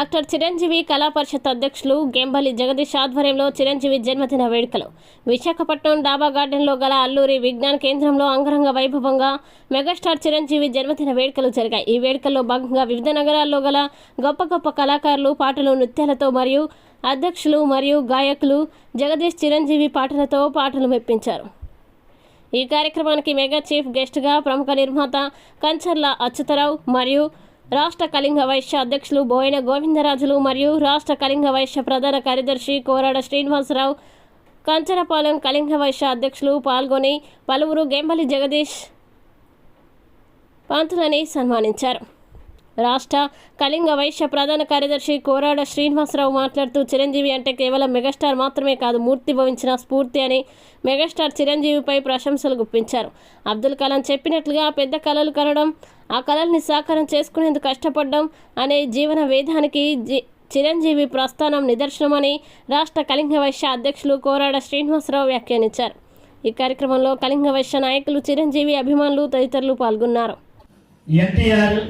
Doctor Chiranjeevi కళా పరిషత్ అధ్యక్షులు గెంబలి జగదీష్ ఆధ్వర్యంలో చిరంజీవి జన్మదిన వేడుకలు. విశాఖపట్నం డాబా గార్డెన్లో గల అల్లూరి విజ్ఞాన కేంద్రంలో అంగరంగ వైభవంగా మెగాస్టార్ చిరంజీవి జన్మదిన వేడుకలు జరిగాయి. ఈ వేడుకల్లో భాగంగా వివిధ నగరాల్లో గల గొప్ప గొప్ప కళాకారులు పాటలు నృత్యాలతో మరియు అధ్యక్షులు మరియు గాయకులు జగదీష్ చిరంజీవి పాటలతో పాటలు మెప్పించారు. ఈ కార్యక్రమానికి మెగా చీఫ్ గెస్ట్గా ప్రముఖ నిర్మాత కంచర్ల అచ్యుతరావు మరియు రాష్ట్ర కళింగ వైశ్య అధ్యక్షులు బోయిన గోవిందరాజులు మరియు రాష్ట్ర కళింగ వైశ్య ప్రధాన కార్యదర్శి కోరాడ శ్రీనివాసరావు కంచరపాలెం కళింగ వైశ్య అధ్యక్షులు పాల్గొని పలువురు గెంబలి జగదీష్ పంతులని సన్మానించారు. రాష్ట్ర కళింగ వైశ్య ప్రధాన కార్యదర్శి కోరాడ శ్రీనివాసరావు మాట్లాడుతూ చిరంజీవి అంటే కేవలం మెగాస్టార్ మాత్రమే కాదు మూర్తి భవించిన స్ఫూర్తి అని మెగాస్టార్ చిరంజీవిపై ప్రశంసలు గుప్పించారు. అబ్దుల్ కలాం చెప్పినట్లుగా పెద్ద కళలు కనడం ఆ కళల్ని సాకారం చేసుకునేందుకు కష్టపడడం అనే జీవన వేదానికి జి- చిరంజీవి ప్రస్థానం నిదర్శనమని రాష్ట్ర కళింగ వైశ్య అధ్యక్షులు కోరాడ శ్రీనివాసరావు వ్యాఖ్యానించారు. ఈ కార్యక్రమంలో కళింగ వైశ్య నాయకులు చిరంజీవి అభిమానులు తదితరులు పాల్గొన్నారు. ఎన్టీఆర్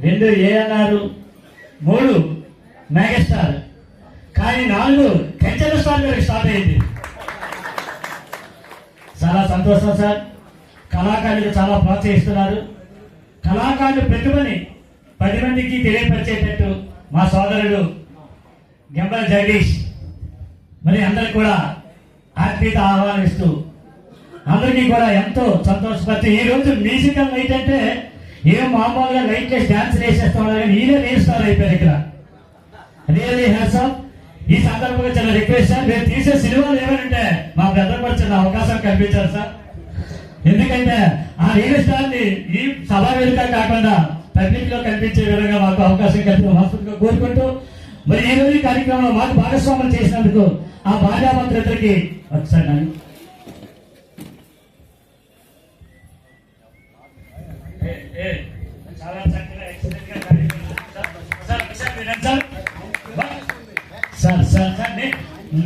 రెండు ఏ అన్నారు? మూడు మెగాస్టార్. కానీ నాలుగు కంచెల స్టార్ గారికి స్టార్ట్ అయింది. చాలా సంతోషం సార్. కళాకారులు చాలా ప్రోత్సహిస్తున్నారు. కళాకారులు ప్రతిభని పది మందికి తెలియపరిచేటట్టు మా సోదరుడు గెంబల జగదీష్ మరి అందరికి కూడా ఆత్మీయత ఆహ్వానిస్తూ అందరికీ కూడా ఎంతో సంతోషపరిచి ఈ రోజు మ్యూజికల్ నైట్ అంటే ఏం మామూలుగా లైట్ చేసి డాన్స్ వేసేస్తాడు కానీ ఈయన నేర్చుకోవాలి అయిపోయారు ఇక్కడ. రియల్లీ హ్యాసం ఈ సందర్భంగా చాలా రిక్వెస్ట్ సార్ మీరు తీసే సినిమాలు ఏమనంటే మా బ్రదర్ కూడా చిన్న అవకాశం కల్పించారు సార్. ఎందుకంటే ఆ రియల్ స్టార్ని ఈ సభా వేదిక కాకుండా పబ్లిక్లో కనిపించే విధంగా మాకు అవకాశం కల్పించడం మనస్ఫూర్తిగా కోరుకుంటూ మరి ఈ రోజు ఈ కార్యక్రమంలో మాకు భాగస్వామ్యం చేసినందుకు ఆ భార్యాభర్తలిద్దరికి ఒకసారి సార్, సార్, సార్. సార్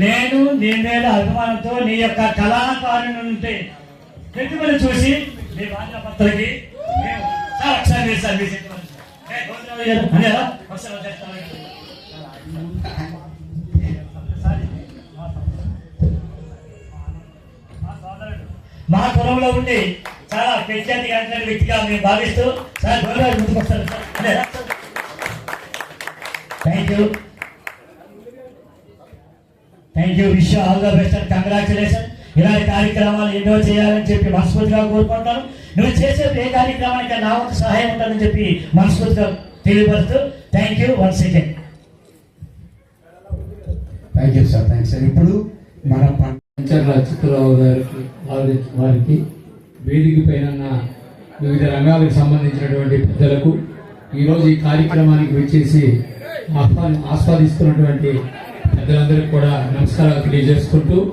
నేను నీ మీద అభిమానంతో నీ యొక్క కళాకారుని ఉంటే ప్రతిభను చూసి మీ భార్యాభర్తలకి సార్ ఒకసారి మీరు సార్ మా సోదరుడు. కులంలో ఉండి చాలా పెద్ద వ్యక్తిగా మేము భావిస్తూ సార్ గౌరవ ముందుకొస్తారు sir thank you thank you wish all the best and congratulation. ఇలాంటి కార్యక్రమాలు ఎన్నో చేయాలని చెప్పి మనస్ఫూర్తిగా కోరుకుంటాను నువ్వు చేసే ఏ కార్యక్రమానికి నా వంతు సహాయం ఉంటుందని చెప్పి మనస్ఫూర్తిగా తెలియపరుస్తూ thank you one second thank you sir thanks sir ఇప్పుడు మన పంచర్ల అచ్యుతరావు గారికి వారి వారికి వేదిక పైన వివిధ రంగాలకు సంబంధించినటువంటి పెద్దలకు ఈరోజు ఈ కార్యక్రమానికి వచ్చేసి ఆహ్వాన్ ఆస్వాదిస్తున్నటువంటి పెద్దలందరికీ కూడా నమస్కారాలు తెలియజేసుకుంటూ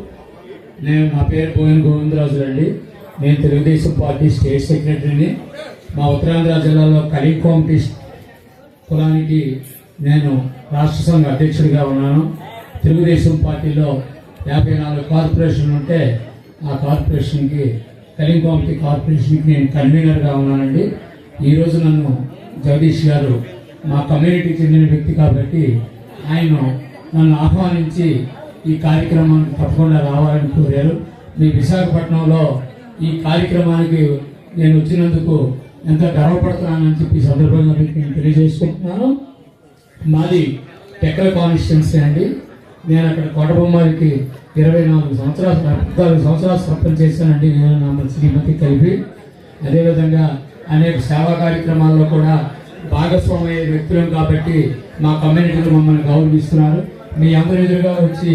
నేను నా పేరు బోయన్ గోవిందరాజు అండి. నేను తెలుగుదేశం పార్టీ స్టేట్ సెక్రటరీని. మా ఉత్తరాంధ్ర జిల్లాలో కలికోమటి కులానికి నేను రాష్ట్ర సంఘ అధ్యక్షుడిగా ఉన్నాను. తెలుగుదేశం పార్టీలో యాభై నాలుగు కార్పొరేషన్లు ఉంటే ఆ కార్పొరేషన్కి కలింకోమతి కార్పొరేషన్కి నేను కన్వీనర్గా ఉన్నానండి. ఈరోజు నన్ను జగదీష్ గారు మా కమ్యూనిటీ చెందిన వ్యక్తి కాబట్టి ఆయన నన్ను ఆహ్వానించి ఈ కార్యక్రమానికి తప్పకుండా రావాలని కోరారు. మీ విశాఖపట్నంలో ఈ కార్యక్రమానికి నేను వచ్చినందుకు ఎంత గర్వపడుతున్నానని చెప్పి ఈ సందర్భంగా మీకు నేను తెలియజేసుకుంటున్నాను. మాది టెక్కల కాన్స్టిట్యున్సీ అండి. నేను అక్కడ కోటబొమ్మారికి ఇరవై నాలుగు సంవత్సరాలు పద్నాలుగు సంవత్సరాలు సర్పంచ్ చేశానండి. నేను నా శ్రీమతి కలిపి. అదేవిధంగా అనేక సేవా కార్యక్రమాల్లో కూడా భాగస్వామి అయ్యే వ్యక్తులం కాబట్టి మా కమ్యూనిటీలు మమ్మల్ని గౌరవిస్తున్నారు. మీ అందరి ఎదురుగా వచ్చి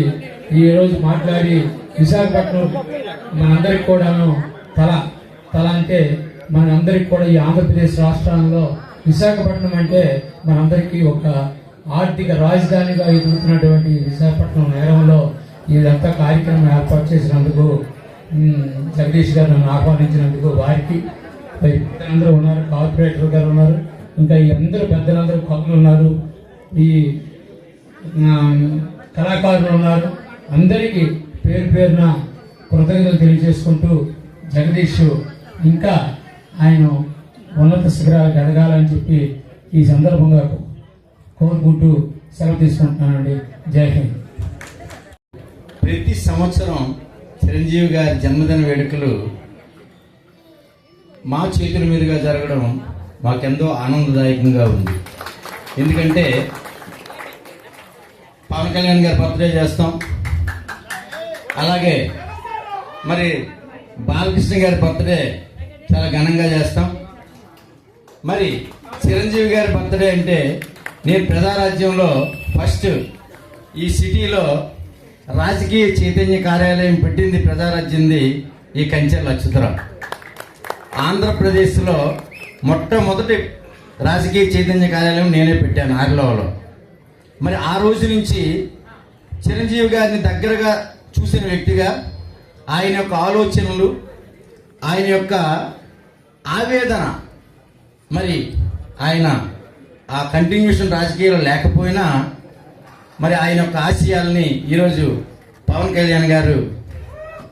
ఈ రోజు మాట్లాడి విశాఖపట్నం మనందరికి కూడాను తల తల అంటే మనందరికి కూడా ఈ ఆంధ్రప్రదేశ్ రాష్ట్రంలో విశాఖపట్నం అంటే మనందరికీ ఒక ఆర్థిక రాజధానిగా ఎదుగుతున్నటువంటి విశాఖపట్నం నగరంలో ఇదంతా కార్యక్రమం ఏర్పాటు చేసినందుకు జగదీష్ గారు నన్ను ఆహ్వానించినందుకు వారికి. అందరూ ఉన్నారు కార్పొరేటర్ గారు ఉన్నారు. ఇంకా ఈ అందరూ పెద్దలందరూ కవులు ఉన్నారు. ఈ కళాకారులు ఉన్నారు. అందరికీ పేరు పేరున కృతజ్ఞతలు తెలియజేసుకుంటూ జగదీష్ ఇంకా ఆయన ఉన్నత శిఖరాలకు ఎదగాలని చెప్పి ఈ సందర్భంగా కోరుకుంటూ సెలవు తీసుకుంటున్నానండి. జై హింద్. ప్రతి సంవత్సరం చిరంజీవి గారి జన్మదిన వేడుకలు మా చేతుల మీదుగా జరగడం మాకెంతో ఆనందదాయకంగా ఉంది. ఎందుకంటే పవన్ కళ్యాణ్ గారి బర్త్డే చేస్తాం. అలాగే మరి బాలకృష్ణ గారి బర్త్డే చాలా ఘనంగా చేస్తాం. మరి చిరంజీవి గారి బర్త్డే అంటే నేను ప్రజారాజ్యంలో ఫస్ట్ ఈ సిటీలో రాజకీయ చైతన్య కార్యాలయం పెట్టింది ప్రజారాజ్యంది ఈ కంచె అచ్యుతరావు ఆంధ్రప్రదేశ్లో మొట్టమొదటి రాజకీయ చైతన్య కార్యాలయం నేనే పెట్టాను ఆర్లోలో మరి ఆ రోజు నుంచి చిరంజీవి గారిని దగ్గరగా చూసిన వ్యక్తిగా ఆయన యొక్క ఆలోచనలు ఆయన యొక్క ఆవేదన మరి ఆయన ఆ కంటిన్యూషన్ రాజకీయాలు లేకపోయినా మరి ఆయన యొక్క ఆశయాల్ని ఈరోజు పవన్ కళ్యాణ్ గారు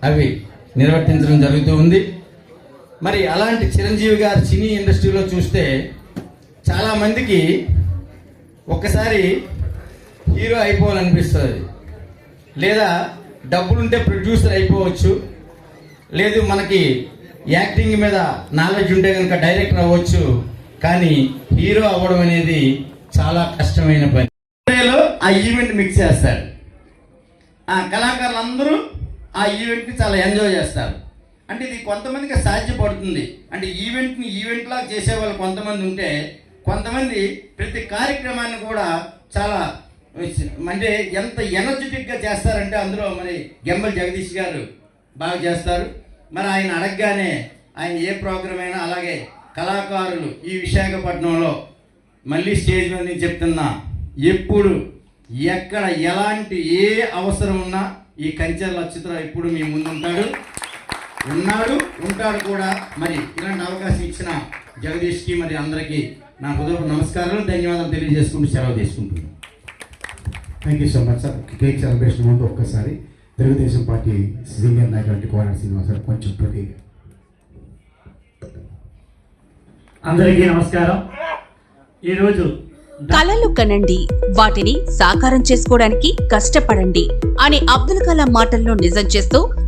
అవి నిర్వర్తించడం జరుగుతూ ఉంది. మరి అలాంటి చిరంజీవి గారు సినీ ఇండస్ట్రీలో చూస్తే చాలామందికి ఒక్కసారి హీరో అయిపోవాలనిపిస్తుంది. లేదా డబ్బులుంటే ప్రొడ్యూసర్ అయిపోవచ్చు. లేదు మనకి యాక్టింగ్ మీద నాలెడ్జ్ ఉంటే కనుక డైరెక్టర్ అవ్వచ్చు. కానీ హీరో అవ్వడం అనేది చాలా కష్టమైన పని. లో ఆ ఈవెంట్ మిక్స్ చేస్తాడు ఆ కళాకారులందరూ ఆ ఈవెంట్ని చాలా ఎంజాయ్ చేస్తారు. అంటే ఇది కొంతమందికి సాధ్యపడుతుంది. అంటే ఈవెంట్ని ఈవెంట్ లాగా చేసేవాళ్ళు కొంతమంది ఉంటే కొంతమంది ప్రతి కార్యక్రమాన్ని కూడా చాలా అంటే ఎంత ఎనర్జెటిక్గా చేస్తారంటే అందులో మరి గెంబల్ జగదీష్ గారు బాగా చేస్తారు. మరి ఆయన అడగగానే ఆయన ఏ ప్రోగ్రామ్ అయినా అలాగే కళాకారులు ఈ విశాఖపట్నంలో మళ్ళీ స్టేజ్ మీద నేను చెప్తున్నా ఎప్పుడు ఎక్కడ ఎలాంటి ఏ అవసరం ఉన్నా ఈ కంచెల నక్షత్రం ఎప్పుడు మీ ముందుంటాడు. ఉన్నాడు ఉంటాడు కూడా. మరి ఇలాంటి అవకాశం ఇచ్చిన జగదీష్కి మరి అందరికీ నా హృదయపు నమస్కారాలు. ధన్యవాదాలు తెలియజేసుకుంటూ సెలవు తీసుకుంటున్నాను. Thank you so much sir cake celebration ముందు ఒక్కసారి తెలుగుదేశం పార్టీ సీనియర్ నాయకులు కోరాడు శ్రీనివాస్ గారు కొంచెం ప్రతి అందరికీ నమస్కారం. ఈరోజు కలలు కనండి వాటిని సాకారం చేసుకోవడానికి కష్టపడండి అని అబ్దుల్ కలాం మాటల్లో నిజం చేస్తూ